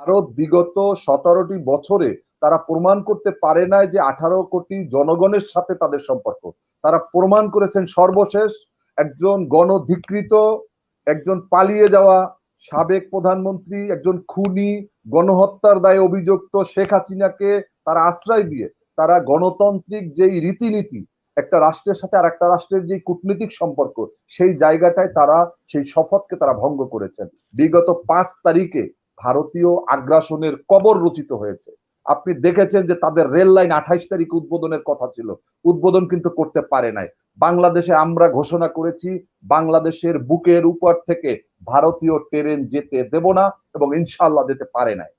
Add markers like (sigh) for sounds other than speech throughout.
ভারত বিগত সতেরোটি বছরে তারা প্রমাণ করতে পারে নাই যে আঠারো কোটি জনগণের সাথে তাদের সম্পর্ক। তারা প্রমাণ করেছেন সর্বশেষ একজন গণধিকৃত, একজন পালিয়ে যাওয়া সাবেক প্রধানমন্ত্রী, একজন খুনি, গণহত্যার দায়ে অভিযুক্ত শেখ হাসিনাকে তারা আশ্রয় দিয়ে তারা গণতান্ত্রিক যেই রীতিনীতি, একটা রাষ্ট্রের সাথে আর একটা রাষ্ট্রের যে কূটনৈতিক সম্পর্ক, সেই জায়গাটায় তারা সেই শপথকে তারা ভঙ্গ করেছেন। বিগত পাঁচ তারিখে ভারতীয় আগ্রাসনের কবর রচিত হয়েছে। আপনি দেখেছেন যে তাদের রেল লাইন আঠাইশ তারিখ উদ্বোধনের কথা ছিল। উদ্বোধন কিন্তু করতে পারে নাই। বাংলাদেশে আমরা ঘোষণা করেছি, বাংলাদেশের বুকের উপর থেকে ভারতীয় ট্রেন যেতে দেব না এবং ইনশাল্লাহ যেতে পারে নাই।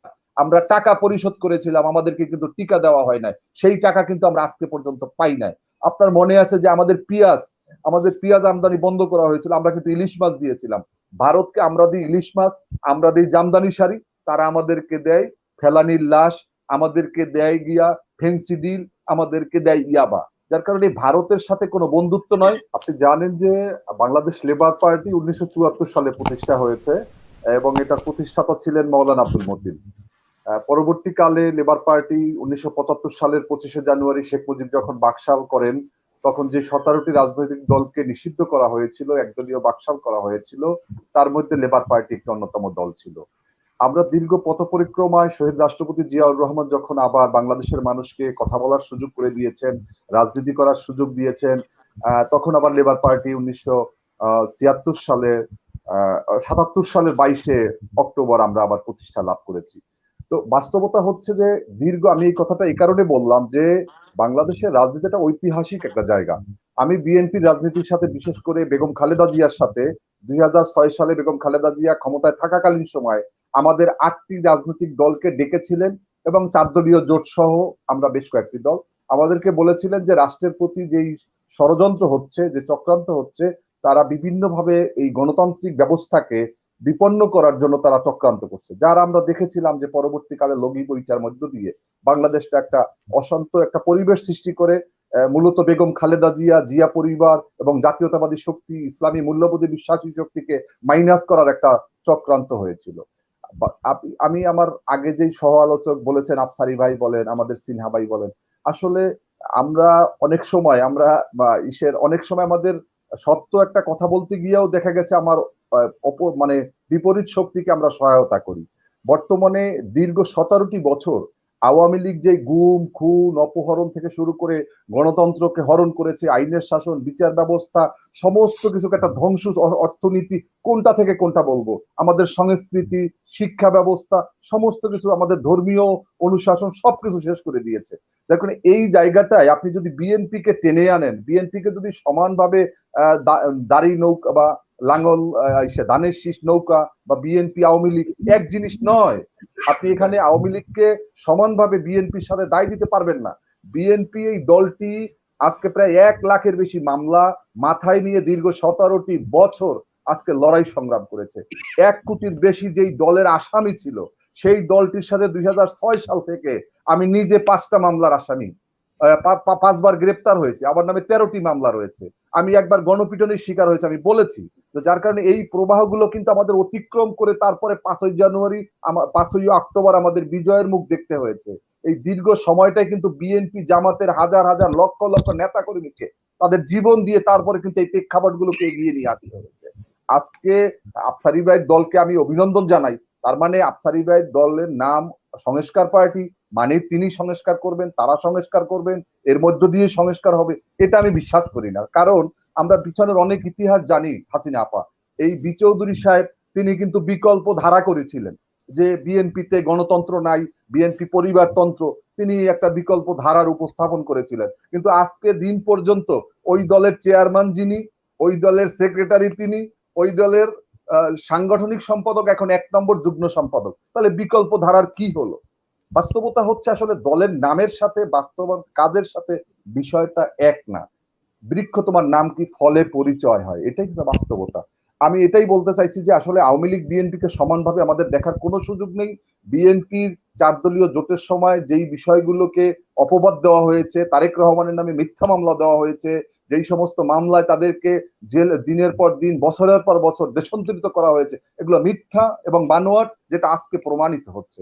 আমরা টাকা পরিশোধ করেছিলাম, আমাদেরকে কিন্তু টিকা দেওয়া হয় নাই। সেই টাকা কিন্তু আমরা আজকে পর্যন্ত পাই নাই। আপনার মনে আছে যে আমাদের পিয়াজ আমাদের পিয়াজ আমদানি বন্ধ করা হয়েছিল, আমরা কিন্তু ইলিশ মাছ দিয়েছিলাম। ভারতকে আমরা দিই ইলিশ মাছ, আমরা দিই জামদানি শাড়ি, তারা আমাদেরকে দেয় ফেলানির লাশ, আমাদেরকে দেয় গিয়া ফেন্সিডিল আমাদেরকে দেয় ইয়াবা। যার কারণে ভারতের সাথে কোনো বন্ধুত্ব নয়। আপনি জানেন যে বাংলাদেশ লেবার পার্টি উনিশশো চুয়াত্তর সালে প্রতিষ্ঠা হয়েছে এবং এটার প্রতিষ্ঠাতা ছিলেন মৌলানা আব্দুল মতিন। পরবর্তীকালে লেবার পার্টি উনিশশো পঁচাত্তর সালের পঁচিশে জানুয়ারি শেখ মুজিব যখন বাকশাল করেন তখন যে সতেরোটি রাজনৈতিক দলকে নিষিদ্ধ করা হয়েছিল, একদলীয় বাকশাল করা হয়েছিল, তার মধ্যে লেবার পার্টি একটি অন্যতম দল ছিল। আমরা দীর্ঘ পথ পরিক্রমায় শহীদ রাষ্ট্রপতি জিয়াউর রহমান যখন আবার বাংলাদেশের মানুষকে কথা বলার সুযোগ করে দিয়েছেন, রাজনীতি করার সুযোগ দিয়েছেন তখন আবার লেবার পার্টি উনিশশো ছিয়াত্তর সালে সাতাত্তর সালের বাইশে অক্টোবর আমরা আবার প্রতিষ্ঠা লাভ করেছি। তো বাস্তবতা হচ্ছে যে দীর্ঘ, আমি এই কথাটা এই কারণে বললাম যে বাংলাদেশের রাজনীতিটা ঐতিহাসিক একটা জায়গা। আমি বিএনপির রাজনীতির সাথে বিশেষ করে বেগম খালেদা জিয়ার সাথে দুই হাজার ছয় সালে বেগম খালেদা জিয়া ক্ষমতায় থাকাকালীন সময় আমাদের আটটি রাজনৈতিক দলকে ডেকেছিলেন এবং চার দলীয় জোট সহ আমরা বেশ কয়েকটি দল। আমাদেরকে বলেছিলেন যে রাষ্ট্রের প্রতি যেই ষড়যন্ত্র হচ্ছে, যে চক্রান্ত হচ্ছে, তারা বিভিন্নভাবে এই গণতান্ত্রিক ব্যবস্থাকে বিপন্ন করার জন্য তারা চক্রান্ত করছে। যার আমরা দেখেছিলাম যে পরবর্তীকালে লগি বইটার মধ্য দিয়ে বাংলাদেশটা একটা অশান্ত একটা পরিবেশ সৃষ্টি করে মূলত বেগম খালেদা জিয়া জিয়া পরিবার এবং জাতীয়তাবাদী শক্তি, ইসলামী মূল্যবোধী বিশ্বাসী শক্তিকে মাইনাস করার একটা চক্রান্ত হয়েছিল। আমি আমার আগে যেই সহ আলোচক বলেছেন, আফসারি ভাই বলেন, আমাদের সিনহা ভাই বলেন, আসলে আমরা অনেক সময়, আমরা ইসের অনেক সময় আমাদের সত্য একটা কথা বলতে গিয়েও দেখা গেছে আমার মানে বিপরীত শক্তিকে আমরা সহায়তা করি। বর্তমানে দীর্ঘ সতেরোটি বছর আওয়ামী লীগ যে গুম, খুন, অপহরণ থেকে শুরু করে গণতন্ত্রকে হরণ করেছে, আইনের শাসন, বিচার ব্যবস্থা, সমস্ত কিছুকে একটা ধ্বংস অর্থনীতি, কোনটা থেকে কোনটা বলব? আমাদের সংস্কৃতি, শিক্ষা ব্যবস্থা, সমস্ত কিছু আমাদের ধর্মীয় অনুশাসন সবকিছু শেষ করে দিয়েছে। দেখুন, এই জায়গাটায় আপনি যদি বিএনপিকে টেনে আনেন বিএনপিকে যদি সমানভাবে দাড়ি, নৌকা বা লাঙ্গল ধানের শীষ নৌকা বা বিএনপি আওয়ামী লীগ এক জিনিস নয়। আপনি এখানে আওয়ামী লীগকে সমানভাবে বিএনপির সাথে দায় দিতে পারবেন না। বিএনপি এই দলটি আজকে প্রায় এক লাখের বেশি মামলা মাথায় নিয়ে দীর্ঘ সতেরোটি বছর আজকে লড়াই সংগ্রাম করেছে। এক কোটির বেশি যেই দলের আসামি ছিল, সেই দলটির সাথে দুই হাজার ছয় সাল থেকে আমি নিজে পাঁচটা মামলার আসামি পাঁচবার গ্রেপ্তার হয়েছে। আমার নামে তেরোটি মামলা রয়েছে। আমি একবার গণপিটনের শিকার হয়েছে, আমি বলেছি। যার কারণে এই প্রবাহগুলো কিন্তু আমাদের অতিক্রম করে তারপরে পাঁচই জানুয়ারি পাঁচই অক্টোবর আমাদের বিজয়ের মুখ দেখতে হয়েছে। এই দীর্ঘ সময়টাই কিন্তু বিএনপি জামাতের হাজার হাজার লক্ষ লক্ষ নেতা কর্মীকে তাদের জীবন দিয়ে তারপরে কিন্তু এই প্রেক্ষাপট গুলোকে এগিয়ে নিয়ে আসতে হয়েছে। আজকে আফসারি ভাইয়ের দলকে আমি অভিনন্দন জানাই। তার মানে আফসারি ভাইয়ের দলের নাম সংস্কার পার্টি মানে তিনি সংস্কার করবেন, তারা সংস্কার করবেন, এর মধ্য দিয়ে সংস্কার হবে, এটা আমি বিশ্বাস করি না। কারণ আমরা পিছনের অনেক ইতিহাস জানি, হাসিনা আপা। এই বি চৌধুরী সাহেব, তিনি কিন্তু বিকল্প ধারা করেছিলেন যে বিএনপিতে গণতন্ত্র নাই, বিএনপি পরিবারতন্ত্র তিনি একটা বিকল্প ধারার উপস্থাপন করেছিলেন। কিন্তু আজকে দিন পর্যন্ত ওই দলের চেয়ারম্যান যিনি, ওই দলের সেক্রেটারি তিনি, ওই দলের সাংগঠনিক সম্পাদক, এখন এক নম্বর যুগ্ম সম্পাদক। তাহলে বিকল্প ধারার কি হলো? বাস্তবতা হচ্ছে আসলে দলের নামের সাথে, বাস্তব কাজের সাথে বিষয়টা এক না। বৃক্ষ তোমার নাম কি ফলে পরিচয় হয়? এটাই কিন্তু বাস্তবতা। আমি এটাই বলতে চাইছি যে আসলে আওয়ামী লীগ বিএনপিকে সমানভাবে আমাদের দেখার কোনো সুযোগ নেই। বিএনপির চার দলীয় জোটের সময় যেই বিষয়গুলোকে অপবাদ দেওয়া হয়েছে, তারেক রহমানের নামে মিথ্যা মামলা দেওয়া হয়েছে, যেই সমস্ত মামলায় তাদেরকে জেল দিনের পর দিন, বছরের পর বছর দেশান্তরিত করা হয়েছে, এগুলো মিথ্যা এবং বানোয়াট যেটা আজকে প্রমাণিত হচ্ছে।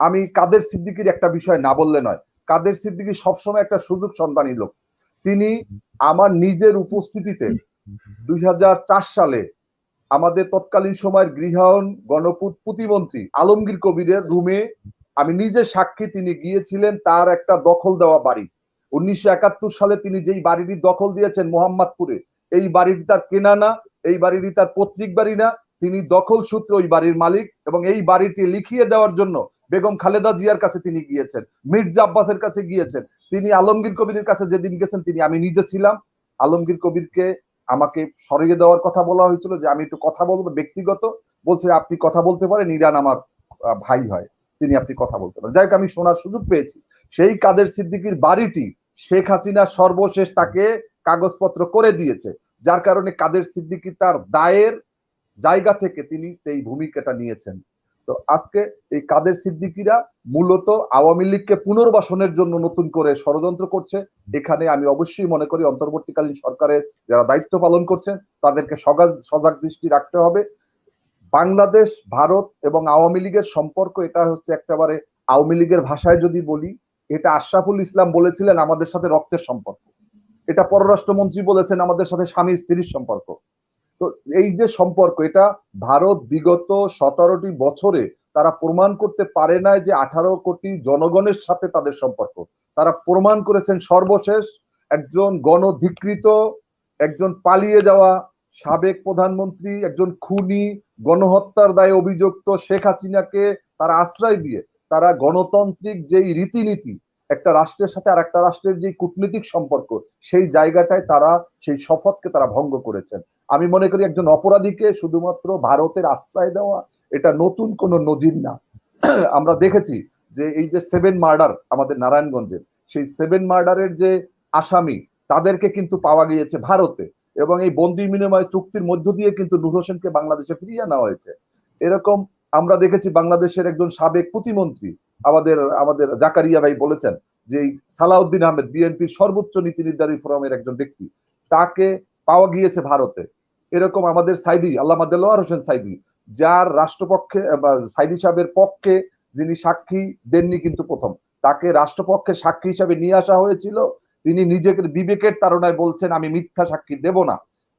আমি কাদের সিদ্দিকির একটা বিষয় না বললে নয়। কাদের সিদ্দিকি সবসময় একটা সুযোগ সন্ধানী লোক। তিনি আমার নিজের উপস্থিতিতে দুই হাজার চার সালে আমাদের তৎকালীন সময়ের গৃহায়ন গণপুত প্রতিমন্ত্রী আলমগীর কবিরের রুমে আমি নিজে সাক্ষী তিনি গিয়েছিলেন তার একটা দখল দেওয়া বাড়ি। উনিশশো একাত্তর সালে তিনি যেই বাড়িটি দখল দিয়েছেন মোহাম্মদপুরে, এই বাড়িটি তার কেনা না, এই বাড়িটি তার পৈতৃক বাড়ি না, তিনি দখল সূত্রে ওই বাড়ির মালিক এবং এই বাড়িটি লিখিয়ে দেওয়ার জন্য বেগম খালেদা জিয়ার কাছে তিনি গিয়েছেন, মির্জা আব্বাসের কাছে গিয়েছেন। তিনি আলমগীর কবিরের কাছে যেদিন গেছেন, তিনি আমি নিজে ছিলাম। আলমগীর কবিরকে আমাকে সরিয়ে দেওয়ার কথা বলা হয়েছিল যে আমি একটু কথা বলব, ব্যক্তিগত। বলছে, আপনি কথা বলতে পারেন, ইরান আমার ভাই হয়। তিনি আপনি কথা বলতে পারেন। যাই হোক, আমি শোনার সুযোগ পেয়েছি। সেই কাদের সিদ্দিকির বাড়িটি শেখ হাসিনা সর্বশেষ তাকে কাগজপত্র করে দিয়েছে, যার কারণে কাদের সিদ্দিকি তার দায়ের জায়গা থেকে তিনি এই ভূমিকাটা নিয়েছেন। তো আজকে এই কাদের সিদ্দিকিরা মূলত আওয়ামী লীগকে পুনর্বাসনের জন্য নতুন করে ষড়যন্ত্র করছে, এখানে আমি অবশ্যই মনে করি অন্তর্বর্তীকালীন সরকারের যারা দায়িত্ব পালন করছেন, তাদেরকে সজাগ দৃষ্টি রাখতে হবে। বাংলাদেশ, ভারত এবং আওয়ামী লীগের সম্পর্ক এটা হচ্ছে একেবারে আওয়ামী লীগের ভাষায় যদি বলি, এটা আশরাফুল ইসলাম বলেছিলেন, আমাদের সাথে রক্তের সম্পর্ক। এটা পররাষ্ট্রমন্ত্রী বলেছেন, আমাদের সাথে স্বামী স্ত্রীর সম্পর্ক। তো এই যে সম্পর্ক, এটা ভারত বিগত সতেরোটি বছরে তারা প্রমাণ করতে পারে না যে আঠারো কোটি জনগণের সাথে তাদের সম্পর্ক। তারা প্রমাণ করেছেন সর্বশেষ একজন গণধিকৃত, একজন পালিয়ে যাওয়া সাবেক প্রধানমন্ত্রী, একজন খুনি, গণহত্যার দায়ে অভিযুক্ত শেখ হাসিনাকে তারা আশ্রয় দিয়ে তারা গণতান্ত্রিক যেই রীতিনীতি একটা রাষ্ট্রের সাথে আর একটা রাষ্ট্রের যে কূটনৈতিক সম্পর্ক, সেই জায়গাটায় তারা, সেই শপথকে তারা ভঙ্গ করেছেন। আমি মনে করি একজন অপরাধীকে শুধুমাত্র ভারতের আশ্রয় দেওয়া, এটা নতুন কোনো নজির না। (clears throat) আমরা দেখেছি যে এই যে সেভেন মার্ডার আমাদের নারায়ণগঞ্জে, সেই সেভেন মার্ডারের যে আসামি, তাদেরকে কিন্তু পাওয়া গিয়েছে ভারতে এবং এই বন্দি বিনিময় চুক্তির মধ্য দিয়ে কিন্তু নূর হোসেনকে বাংলাদেশে ফিরিয়ে আনা হয়েছে। এরকম আমরা দেখেছি বাংলাদেশের একজন সাবেক প্রতিমন্ত্রী আমাদের আমাদের জাকারিয়া ভাই বলেছেন যে সালাউদ্দিন আহমেদ বিএনপির সর্বোচ্চ নীতি নির্ধারী ফোরামের একজন ব্যক্তি। তাকে পাওয়া গিয়েছে ভারতে। এরকম আমাদের সাইদি আল্লাহ দেলোয়ার হোসেন সাইদি, যার রাষ্ট্রপক্ষে সাইদি সাহেবের পক্ষে যিনি সাক্ষী দেননি কিন্তু প্রথম, তাকে রাষ্ট্রপক্ষে সাক্ষী হিসাবে নিয়ে আসা হয়েছিল। তিনি নিজেকে বিবেকের তারণায় বলছেন, আমি মিথ্যা সাক্ষী দেব না।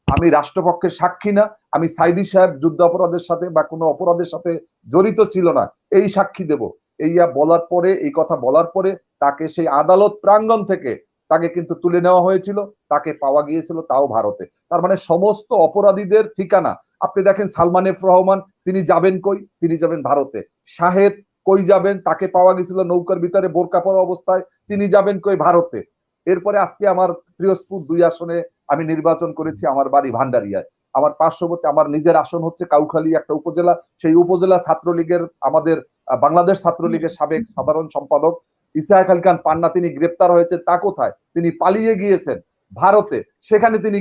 আমি রাষ্ট্রপক্ষের সাক্ষী না। আমি সাইদি সাহেব যুদ্ধ অপরাধের সাথে বা কোনো অপরাধের সাথে জড়িত ছিল না। এই সাক্ষী দেব। এইয়া বলার পরে, এই কথা বলার পরে তাকে সেই আদালত প্রাঙ্গণ থেকে তাকে কিন্তু তুলে নেওয়া হয়েছিল, তাকে পাওয়া গিয়েছিল তাও ভারতে। তার মানে সমস্ত অপরাধীদের ঠিকানা, আপনি দেখেন সালমান এফ রহমান, তিনি যাবেন কই? তিনি যাবেন ভারতে। শাহেদ কই যাবেন? তাকে পাওয়া গেছিল নৌকার ভিতরে বোরকা পরা অবস্থায়, তিনি যাবেন কই? ভারতে। এরপরে আজকে আমার প্রিয়স্পুর দুই আসনে আমি নির্বাচন করেছি আমার বাড়ি ভান্ডারিয়ায়। আমার পার্শ্ববর্তী, আমার নিজের আসন হচ্ছে কাউখালী একটা উপজেলা, সেই উপজেলা ছাত্রলীগের আমাদের বাংলাদেশ ছাত্রলীগের সাবেক সাধারণ সম্পাদক ইসাহাক আলী খান পান্না, তিনি গ্রেপ্তার হয়েছে তা কোথায়? তিনি পালিয়ে গিয়েছেন ভারতে। সেখানে তিনি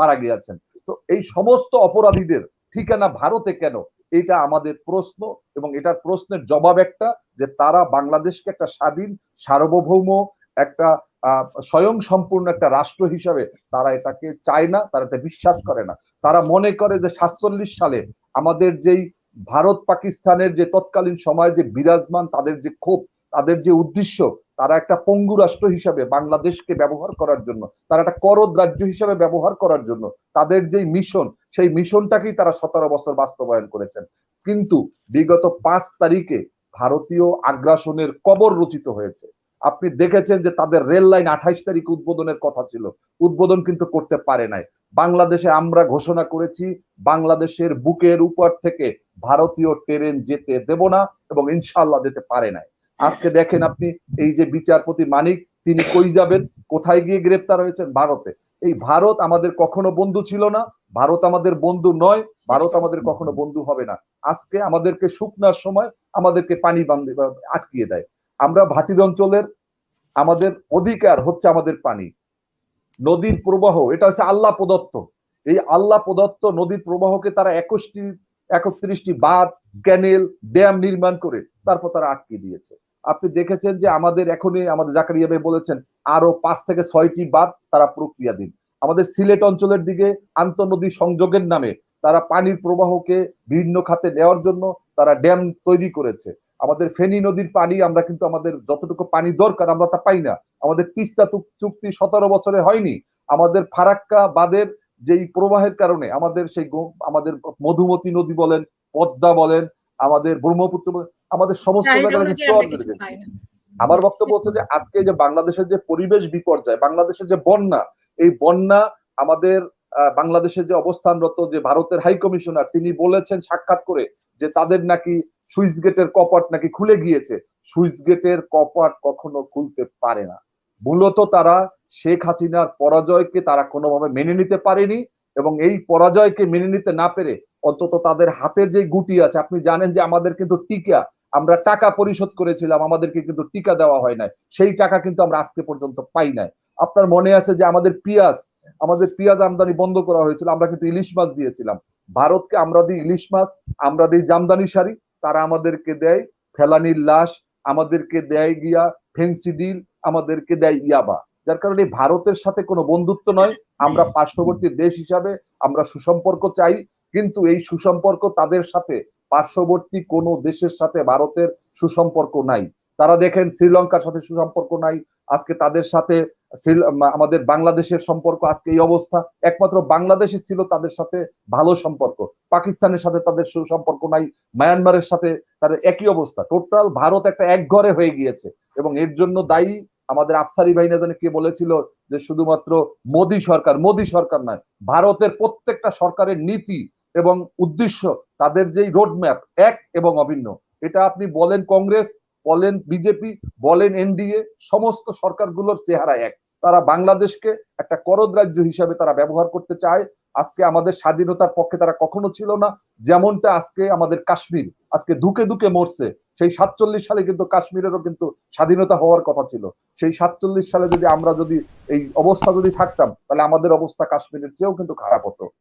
মারা গিয়েছেন। তো এই সমস্ত অপরাধীদের ঠিকানা ভারতে কেন? এটা আমাদের প্রশ্ন এবং এটার প্রশ্নের জবাব একটা, যে তারা বাংলাদেশকে একটা স্বাধীন, সার্বভৌম, একটা স্বয়ং সম্পূর্ণ একটা রাষ্ট্র হিসাবে তারা এটাকে চায় না, তারা এটা বিশ্বাস করে না। তারা মনে করে যে সাতচল্লিশ সালে আমাদের যেই ভারত পাকিস্তানের যে তৎকালীন সময় যে বিরাজমান, তাদের যে ক্ষোভ, তাদের যে উদ্দেশ্য, তারা একটা পঙ্গু রাষ্ট্র হিসাবে বাংলাদেশকে ব্যবহার করার জন্য, তারা একটা করদ রাজ্য হিসাবে ব্যবহার করার জন্য, তাদের যে মিশন, সেই মিশনটাকেই তারা সতেরো বছর বাস্তবায়ন করেছেন। কিন্তু বিগত পাঁচ তারিখে ভারতীয় আগ্রাসনের কবর রচিত হয়েছে। আপনি দেখেছেন যে তাদের রেল লাইন আঠাইশ তারিখ উদ্বোধনের কথা ছিল। উদ্বোধন কিন্তু করতে পারে নাই। বাংলাদেশে আমরা ঘোষণা করেছি, বাংলাদেশের বুকের উপর থেকে ভারতীয় ট্রেন যেতে দেব না এবং ইনশাল্লাহ যেতে পারে নাই। আজকে দেখেন আপনি, এই যে বিচারপতি মানিক, তিনি কই যাবেন, কোথায় গিয়ে গ্রেপ্তার হয়েছেন? ভারতে। এই ভারত আমাদের কখনো বন্ধু ছিল না, ভারত আমাদের বন্ধু নয়, ভারত আমাদের কখনো বন্ধু হবে না। আজকে আমাদেরকে শুকনার সময় আমাদেরকে পানি আটকিয়ে দেয়। আমরা ভাটির অঞ্চলের, আমাদের অধিকার হচ্ছে আমাদের পানি। নদীর প্রবাহ, এটা হচ্ছে আল্লাহ প্রদত্ত। এই আল্লাহ প্রদত্ত নদীর প্রবাহকে তারা একুশটি, একত্রিশটি বাঁধ, ক্যানেল, ড্যাম নির্মাণ করে তারপর তারা আটকে দিয়েছে। আপনি দেখেছেন যে আমাদের এখনই, আমাদের জাকারিয়া ভাই বলেছেন, আরও পাঁচ থেকে ছয়টি বাদ তারা প্রক্রিয়া দিন। আমাদের সিলেট অঞ্চলের দিকে আন্তঃনদী সংযোগের নামে তারা পানির প্রবাহকে বিভিন্ন খাতে নেওয়ার জন্য তারা ড্যাম তৈরি করেছে। আমাদের ফেনী নদীর পানি আমরা কিন্তু আমাদের যতটুকু পানি দরকার আমরা তা পাই না। আমাদের তিস্তা চুক- চুক্তি সতেরো বছরে হয়নি। আমাদের ফারাক্কা বাদের যেই প্রবাহের কারণে আমাদের সেই আমাদের মধুমতি নদী বলেন পদ্মা বলেন আমাদের ব্রহ্মপুত্র আমাদের সমস্ত আমরা বক্তব্য হচ্ছে যে আজকে যে বাংলাদেশের যে পরিবেশ বিপর্যয় বাংলাদেশের যে বন্যা এই বন্যা আমাদের বাংলাদেশের যে অবস্থানরত যে ভারতের হাই কমিশনার তিনি বলেছেন সাক্ষাৎ করে যে তাদের নাকি সুইচ গেটের কপাট নাকি খুলে গিয়েছে? সুইচ গেটের কপাট কখনো খুলতে পারে না। মূলত তারা শেখ হাসিনার পরাজয়কে তারা কোনোভাবে মেনে নিতে পারেনি এবং এই পরাজয়কে মেনে নিতে না পেরে অন্তত তাদের হাতের যে গুটি আছে, আপনি জানেন যে আমাদের কিন্তু টিকা, আমরা টাকা পরিশোধ করেছিলাম, আমাদেরকে কিন্তু টিকা দেওয়া হয় নাই। সেই টাকা কিন্তু আমরা আজকে পর্যন্ত পাই নাই। আপনার মনে আছে যে আমাদের পিয়াজ আমাদের পিয়াজ আমদানি বন্ধ করা হয়েছিল, আমরা কিন্তু ইলিশ মাছ দিয়েছিলাম। ভারতকে আমরা দিই ইলিশ মাছ, আমরা দিই জামদানি শাড়ি তারা আমাদেরকে দেয় ফেলানির লাশ, আমাদেরকে দেয় গিয়া ফেন্সিডিল আমাদেরকে দেয় ইয়াবা। যার কারণে ভারতের সাথে কোনো বন্ধুত্ব নয়। আমরা পার্শ্ববর্তী দেশ হিসাবে আমরা সুসম্পর্ক চাই, কিন্তু এই সুসম্পর্ক তাদের সাথে, পার্শ্ববর্তী কোনো দেশের সাথে ভারতের সুসম্পর্ক নাই। তারা দেখেন শ্রীলঙ্কার সাথে সুসম্পর্ক নাই, আজকে তাদের সাথে আমাদের বাংলাদেশের সম্পর্ক, আজকে এই অবস্থা। একমাত্র বাংলাদেশই ছিল তাদের সাথে ভালো সম্পর্ক। পাকিস্তানের সাথে তাদের সুসম্পর্ক নাই, মায়ানমারের সাথে তাদের একই অবস্থা। টোটাল ভারত একটা একঘরে হয়ে গিয়েছে। এবং এর জন্য দায়ী আমাদের আফসারি ভাই না জানে কে বলেছিল যে শুধুমাত্র মোদী সরকার মোদী সরকার নয়, ভারতের প্রত্যেকটা সরকারের নীতি এবং উদ্দেশ্য, তাদের যেই রোডম্যাপ এক এবং অভিন্ন। এটা আপনি বলেন কংগ্রেস বলেন বিজেপি, বলেন এনডিএ, সমস্ত সরকারগুলোর চেহারা এক। তারা বাংলাদেশকে একটা করদ রাজ্য হিসাবে তারা ব্যবহার করতে চায়। আজকে আমাদের স্বাধীনতার পক্ষে তারা কখনো ছিল না, যেমনটা আজকে আমাদের কাশ্মীর। আজকে ধুকে ধুকে মরছে। সেই সাতচল্লিশ সালে কিন্তু কাশ্মীরেরও কিন্তু স্বাধীনতা হওয়ার কথা ছিল। সেই সাতচল্লিশ সালে যদি আমরা যদি এই অবস্থা যদি থাকতাম, তাহলে আমাদের অবস্থা কাশ্মীরের চেয়েও কিন্তু খারাপ হতো।